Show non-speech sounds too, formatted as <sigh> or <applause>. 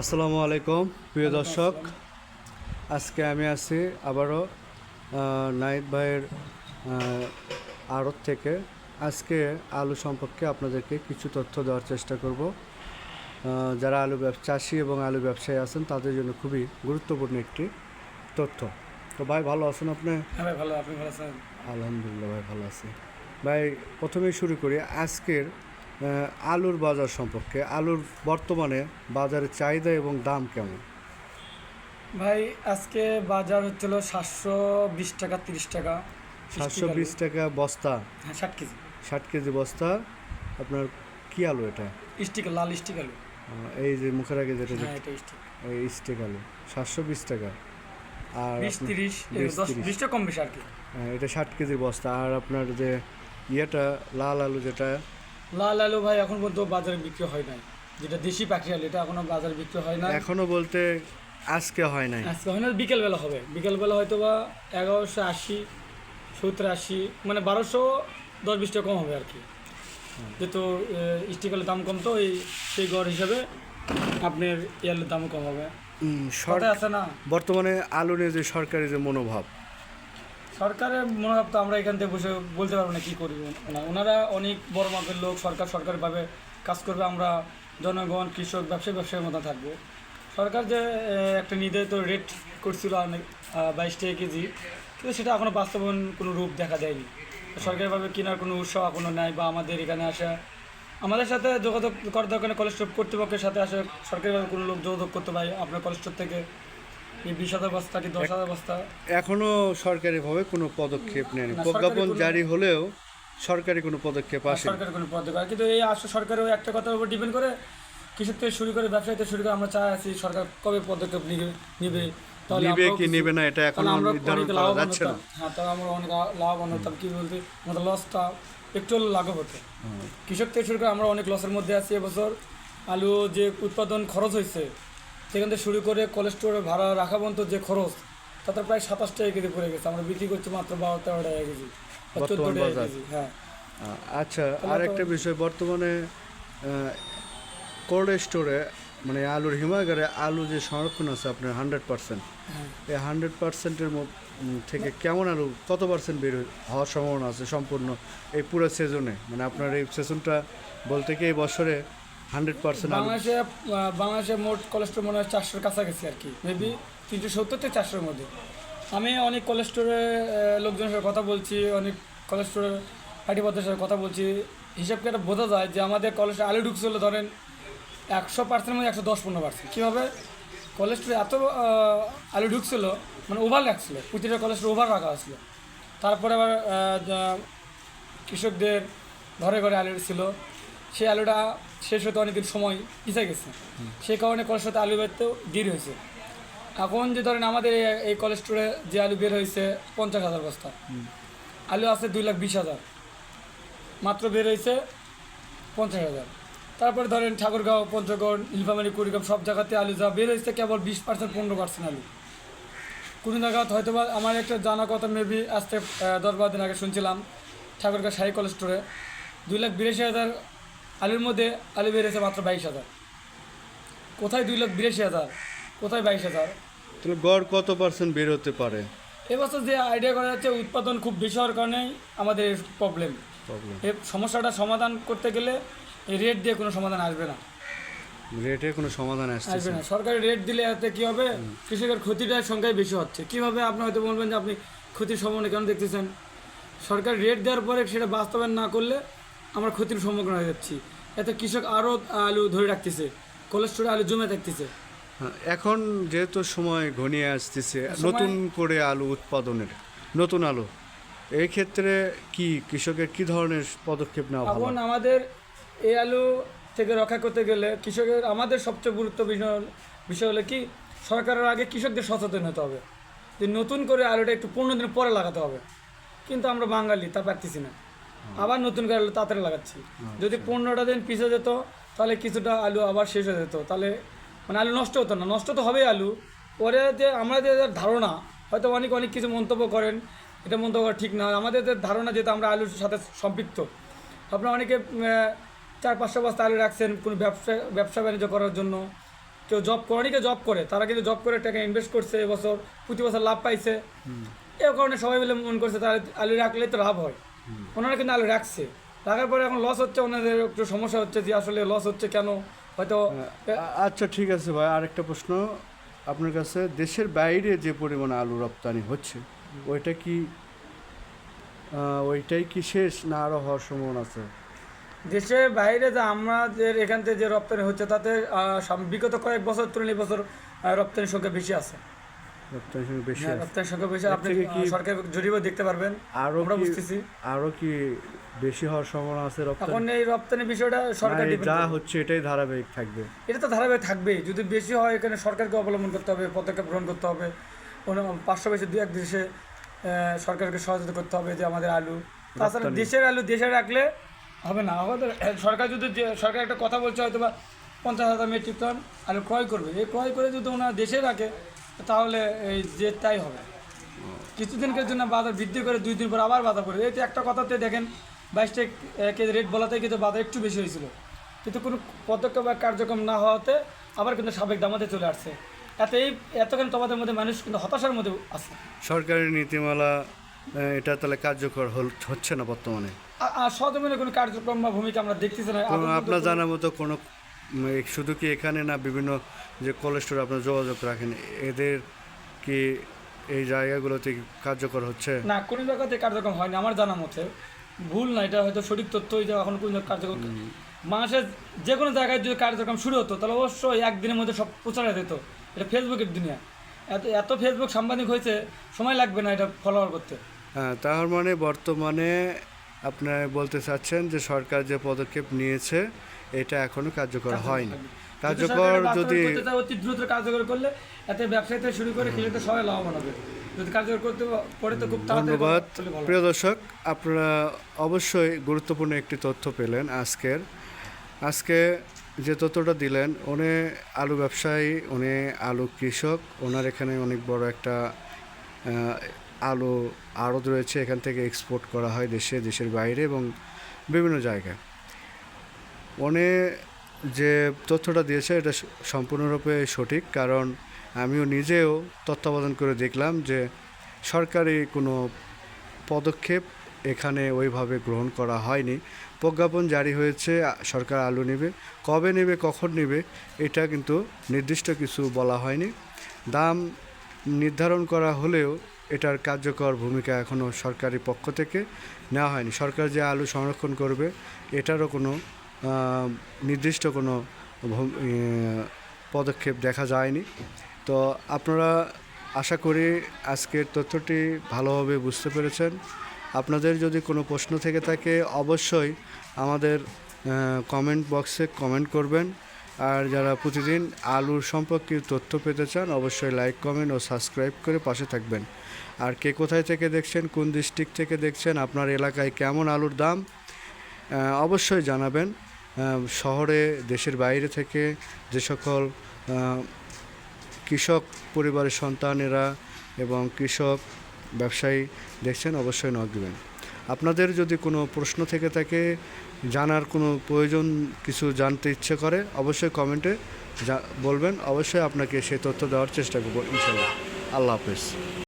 আসসালামু আলাইকুম প্রিয় দর্শক। আজকে আমি আছি আবারও নাইদ ভাইয়ের আড়ত থেকে। আজকে আলু সম্পর্কে আপনাদেরকে কিছু তথ্য দেওয়ার চেষ্টা করব। যারা আলু চাষি এবং আলু ব্যবসায়ী আছেন তাদের জন্য খুবই গুরুত্বপূর্ণ একটি তথ্য। তো ভাই ভালো আছেন আপনি? হ্যাঁ ভাই ভালো আপনি ভালো আছেন? আলহামদুলিল্লাহ ভাই ভালো আছি। ভাই প্রথমেই শুরু করি আজকের আলুর বাজার সম্পর্কে আলুর বর্তমানে বাজারের চাহিদা এবং দাম কেমন? ভাই আজকে বাজার হচ্ছিল সাতশো বিশ টাকা তিরিশ টাকা সাতশো বিশ টাকা বস্তা? হ্যাঁ ষাট কেজি। ষাট কেজি বস্তা আপনার কি আলু এটা? স্টিক লাল স্টিক আলু। এই যে মুখের আগে যেটা এই স্টিক আলু সাতশো বিশ টাকা। আর বিশ তিরিশ তিরিশ। বিশটা কম বেশি আর কি। হ্যাঁ, এটা ষাট কেজি বস্তা। আর আপনার যে ইয়েটা লাল আলু যেটা লাল আলু ভাই এখন পর্যন্ত বাজারে বিক্রি হয় নাই। যেটা দেশি পাখি আলু এটা এখনও বাজারে বিক্রি হয় না এখনও বলতে আজকে হয় নাই। আজকে হয় না বিকেলবেলা হবে। বিকেলবেলা হয়তো বা এগারোশো আশি সত্তর আশি মানে বারোশো দশ বিশ টাকা কম হবে আর কি। যেহেতু স্টিক আলুর দাম কম তো এই সেই গড় হিসাবে আপনার এই আলুর দামও কম হবে। উম, আছে না? বর্তমানে আলু নিয়ে যে সরকারি যে মনোভাব সরকারের মনোভাব তো আমরা এখান থেকে বসে বলতে পারব না কী করি না ওনারা অনেক বড় মাপের লোক, সরকার সরকারিভাবে কাজ করবে, আমরা জনগণ, কৃষক, ব্যবসায়ী, ব্যবসায়ীর মতো থাকব। সরকার যে একটা নির্ধারিত রেট করছিল বাইশ টাকা কেজি কিন্তু সেটা এখনও বাস্তবায়ন কোনো রূপ দেখা দেয়নি। সরকারিভাবে কেনার কোনো উৎসাহ এখনও নাই বা আমাদের এখানে আসা, আমাদের সাথে যোগাযোগ করার দরকার কলেস্টোর কর্তৃপক্ষের সাথে আসে, সরকারিভাবে কোনো লোক যোগাযোগ করতে পারে আপনার কলেস্টোর থেকে। বিশ হাজার বস্তা কি দশ হাজার বস্তা? এখনও সরকারিভাবে কোনো পদক্ষেপ নেয়নি। প্রজ্ঞাপন জারি হলেও সরকারি কোনো পদক্ষেপ আসে সরকারের কোনো পদক্ষেপ কিন্তু এই আসলে সরকারের একটা কথার উপর ডিপেন্ড করে কৃষক থেকে শুরু করে ব্যবসায়ী থেকে শুরু করে আমরা চাই আছি সরকার কবে পদক্ষেপ নিবে নিবে। নিবে কি নিবে না এটা এখনও নির্ধারণ করা যাচ্ছে না। হ্যাঁ তাহলে আমরা অনেক লা- লাভবান হতাম। কি বলতে আমাদের লসটা একটু লাঘব হতো। কৃষক থেকে শুরু করে আমরা অনেক লসের মধ্যে আছি এবছর। আলু যে উৎপাদন খরচ হয়েছে সেখান থেকে শুরু করে কোলেস্টোরে ভাড়া রাখা পর্যন্ত যে খরচ তাতে প্রায় সাতাশ টাকা কেজি পড়ে গেছে। আমরা বিক্রি করছি মাত্র বারো তেরো টাকা কেজি টাকা কেজি হ্যাঁ। আচ্ছা আর একটা বিষয় বর্তমানে কোল্ড স্টোরে মানে আলুর হিমাগারে আলু যে সংরক্ষণ আছে আপনার হান্ড্রেড পার্সেন্ট হ্যাঁ। এই হান্ড্রেড পার্সেন্টের থেকে কেমন আলু কত পার্সেন্ট বের হওয়ার সম্ভাবনা আছে সম্পূর্ণ এই পুরো সেজনে মানে আপনার এই সেশনটা বলতে কি এই বছরে হান্ড্রেড পার্সেন্ট বাংলাদেশে বাংলাদেশে মোট কোলেস্টোর মনে হয় চারশোর কাছাকাছি আর কি। মেবি তিনশো সত্তর থেকে চারশোর মধ্যে। আমি অনেক কোলেস্টোরে লোকজনের সাথে কথা বলছি, অনেক কোলেস্টোরের পার্টিপদের সাথে কথা বলছি। হিসাব করে বোঝা যায় যে আমাদের কোলেস্টোর আলু ঢুকছিল ধরেন একশো পার্সেন্ট মধ্যে একশো দশ পনেরো পার্সেন্ট কীভাবে? কোলেস্টোরে এত আলু ঢুকছিল মানে ওভার লাগছিল প্রতিটা কোলেস্টোর ওভার রাখা হয়েছিল। তারপরে আবার কৃষকদের ঘরে ঘরে আলু ছিল, সেই আলুটা শেষ হতে অনেকদিন সময় পিছিয়ে গেছে। সেই কারণে কলের সাথে আলু বেরতেও দেরি হয়েছে। এখন যে ধরেন আমাদের এই- কলেজ স্টোরে যে আলু বের হয়েছে পঞ্চাশ হাজার বস্তা। আলু আছে দুই লাখ বিশ হাজার। মাত্র বের হয়েছে পঞ্চাশ হাজার। তারপরে ধরেন ঠাকুরগাঁও, পঞ্চগড়, নীলফামারি, কুড়িগ্রাম সব জায়গাতে আলু যা বের হয়েছে কেবল বিশ পার্সেন্ট, পনেরো পার্সেন্ট আলু। কোনো জায়গায় হয়তো বা আমার একটা জানা কথা মেবি আজ থেকে দশ বারো দিন আগে শুনছিলাম ঠাকুরগাঁও শাহী কলেজ স্টোরে দুই লাখ বিরাশি হাজার আলুর মধ্যে আলু বেরিয়েছে মাত্র বাইশ হাজার। কোথায় দুই লাখ বিরাশি হাজার? কোথায় বাইশ হাজার? তাহলে গড় কত পার্সেন্ট বের হতে পারে? এবছর যে আইডিয়া করা যাচ্ছে উৎপাদন খুব বেশি হওয়ার কারণেই আমাদের প্রবলেম এই সমস্যাটা সমাধান করতে গেলে এই রেট দিয়ে কোনো সমাধান আসবে না। রেটে কোনো সমাধান আসবে না। সরকারি রেট দিলে এতে কী হবে? কৃষকের ক্ষতিটার সংখ্যাই বেশি হচ্ছে। কীভাবে আপনি হয়তো বলবেন যে আপনি ক্ষতির সম্ভাবনা কেন দেখতেছেন? সরকার রেট দেওয়ার পরে সেটা বাস্তবায়ন না করলে আমরা ক্ষতির সম্মুখীন হয়ে যাচ্ছি। এতে কৃষক আরও আলু ধরে রাখতেছে কোলেস্টোরে আলু জমে থাকতেছে। হ্যাঁ, এখন যেহেতু সময় ঘনিয়ে আসতেছে নতুন করে আলু উৎপাদনের নতুন আলু এই ক্ষেত্রে কি কৃষকের কি ধরনের পদক্ষেপ নেওয়া ভালো? এখন আমাদের এই আলু থেকে রক্ষা করতে গেলে কৃষকের আমাদের সবচেয়ে গুরুত্ব বিষয় বিষয় হলো কি সরকারের আগে কৃষকদের সচেতন হতে হবে। যে নতুন করে আলুটা একটু পনেরো দিন পরে লাগাতে হবে। কিন্তু আমরা বাঙালি তা পারতেছি না। আবার নতুন করে আলু তাড়াতাড়ি লাগাচ্ছি। যদি পনেরোটা দিন পিছিয়ে যেত তাহলে কিছুটা আলু আবার শেষ হয়ে যেত। তাহলে মানে আলু নষ্ট হতো না। নষ্ট তো হবেই আলু। পরে যে আমাদের যে ধারণা হয়তো অনেক অনেক কিছু মন্তব্য করেন এটা মন্তব্য করা ঠিক না। আমাদের যে ধারণা যেহেতু আমরা আলুর সাথে সম্পৃক্ত আপনারা অনেকে চার পাঁচশো বস্তা আলু রাখছেন কোনো ব্যবসা ব্যবসা বাণিজ্য করার জন্য। কেউ জব করে অনেকে জব করে তারা কিন্তু জব করে টাকা ইনভেস্ট করছে এবছর প্রতি বছর লাভ পাইছে। এ কারণে সবাই মিলে মন করছে তারা আলু রাখলে তো লাভ হয়। ওনারা কিন্তু আলু রাখছে। রাখার পরে এখন লস হচ্ছে ওনাদের একটু সমস্যা হচ্ছে যে আসলে লস হচ্ছে কেন? হয়তো আচ্ছা ঠিক আছে ভাই আরেকটা প্রশ্ন আপনার কাছে। দেশের বাইরে যে পরিমাণে আলু রপ্তানি হচ্ছে ওইটা কি ওইটাই কি শেষ না আরও হওয়ার সম্ভাবনা আছে? দেশের বাইরে যে আমাদের এখান থেকে যে রপ্তানি হচ্ছে তাতে বিগত কয়েক বছর তুলনায় বছর রপ্তানির সংখ্যা বেশি আছে। রপ্তানির সঙ্গে বেশি হ্যাঁ, রপ্তানির সংখ্যা বেশি আপনি কি- সরকার দেখতে পারবেন আরও আমরা বুঝতেছি। আরও কি বেশি হওয়ার সম্ভাবনা আছে রপ্তানি? এখন এই রপ্তানি বিষয়টা সরকার না, এই depend যা হচ্ছে এটাই ধারাবাহিক থাকবে। এটা তো ধারাবাহিক থাকবেই। যদি বেশি হয় এখানে সরকারকে অবলম্বন করতে হবে পদক্ষেপ গ্রহণ করতে হবে। বেশি দু এক দেশে সরকারকে সহযোগিতা করতে হবে যে আমাদের আলু। তাছাড়া দেশের আলু দেশে রাখলে হবে না। আমাদের <coughs> সরকার যদি সরকার একটা কথা বলছে হয়তো বা পঞ্চাশ হাজার মেট্রিক টন আলু ক্রয় করবে। এই ক্রয় করে যদি ওনারা দেশে রাখে তাহলে এই যে তাই হবে। কিছুদিনকের জন্য বাজার বৃদ্ধি করে দুই দিন পর আবার বাজার পড়ে এই তো একটা কথাতে দেখেন বাইশটা কেজি রেট বলাতে কিন্তু বাজার একটু বেশি হয়েছিল। কিন্তু কোনো পদক্ষেপ বা কার্যক্রম না হওয়াতে আবার কিন্তু সাবেক দামাতে চলে আসছে। এত এই এতখানি তফাতের মধ্যে মানুষ কিন্তু হতাশার মধ্যে আছে। সরকারি নীতিমালা এটা তাহলে কার্যকর হচ্ছে না বর্তমানে? সহজমিনে কোনো কার্যক্রম বা ভূমিকা আমরা দেখতেছি না। আপনার জানার মতো কোনো শুধু কি এখানে না বিভিন্ন যে কোলেস্টোর আপনার যোগাযোগ রাখেন এদের কি এই জায়গাগুলোতে কার্যকর হচ্ছে? না কোনো জায়গাতে কার্যক্রম হয়নি আমার জানা মতে। ভুল না এটা হয়তো সঠিক তথ্য যে এখন কোনো কার্যক্রম মানুষের যে কোনো জায়গায় যদি কার্যক্রম শুরু হতো তাহলে অবশ্যই একদিনের মধ্যে সব প্রচার হয়ে যেত এটা ফেসবুকের দুনিয়া। এত এত ফেসবুক সাংবাদিক হয়েছে সময় লাগবে না এটা ফলোয়ার করতে। হ্যাঁ তার মানে বর্তমানে আপনার বলতে চাচ্ছেন যে সরকার যে পদক্ষেপ নিয়েছে এটা এখনও কার্যকর হয়নি। কার্যকর যদি অতি দ্রুত কার্যকর করলে এতে ব্যবসায়ী থেকে শুরু করে খেলে সবাই লাভবান হবে। যদি কার্যকর করতে পরে তো খুব ধন্যবাদ। প্রিয় দর্শক আপনারা অবশ্যই গুরুত্বপূর্ণ একটি তথ্য পেলেন আজকের। আজকে যে তথ্যটা দিলেন উনি আলু ব্যবসায়ী উনি আলু কৃষক ওনার এখানে অনেক বড় একটা আলু, আড়ত রয়েছে এখান থেকে এক্সপোর্ট করা হয় দেশে, দেশের বাইরে এবং বিভিন্ন জায়গায়। উনি যে তথ্যটা দিয়েছে এটা সম্পূর্ণরূপে সঠিক কারণ আমিও নিজেও তত্ত্বাবধান করে দেখলাম যে সরকারি কোনো পদক্ষেপ এখানে ওইভাবে গ্রহণ করা হয়নি। প্রজ্ঞাপন জারি হয়েছে সরকার আলু নেবে, কবে নেবে, কখন নেবে, এটা কিন্তু নির্দিষ্ট কিছু বলা হয়নি। দাম নির্ধারণ করা হলেও এটার কার্যকর ভূমিকা এখনও সরকারি পক্ষ থেকে নেওয়া হয়নি। সরকার যে আলু সংরক্ষণ করবে, এটারও কোনো নির্দিষ্ট কোনো পদক্ষেপ দেখা যায়নি। তো আপনারা আশা করি আজকের তথ্যটি ভালোভাবে বুঝতে পেরেছেন। আপনাদের যদি কোনো প্রশ্ন থেকে থাকে, অবশ্যই আমাদের কমেন্ট বক্সে কমেন্ট করবেন। আর যারা প্রতিদিন আলুর সম্পর্কে তথ্য পেতে চান, অবশ্যই লাইক কমেন্ট ও সাবস্ক্রাইব করে পাশে থাকবেন। আর কে কোথায় থেকে দেখছেন, কোন ডিস্ট্রিক্ট থেকে দেখছেন, আপনার এলাকায় কেমন আলুর দাম অবশ্যই জানাবেন। শহরে, দেশের বাইরে থেকে যে সকল কৃষক পরিবারের সন্তানেরা এবং কৃষক ব্যবসায়ী দেখছেন, অবশ্যই নক দেবেন। আপনাদের যদি কোনো প্রশ্ন থেকে থাকে, জানার কোনো প্রয়োজন, কিছু জানতে ইচ্ছে করে, অবশ্যই কমেন্টে যা বলবেন। অবশ্যই আপনাকে সেই তথ্য দেওয়ার চেষ্টা করব, ইনশাল্লাহ। আল্লাহ হাফেজ।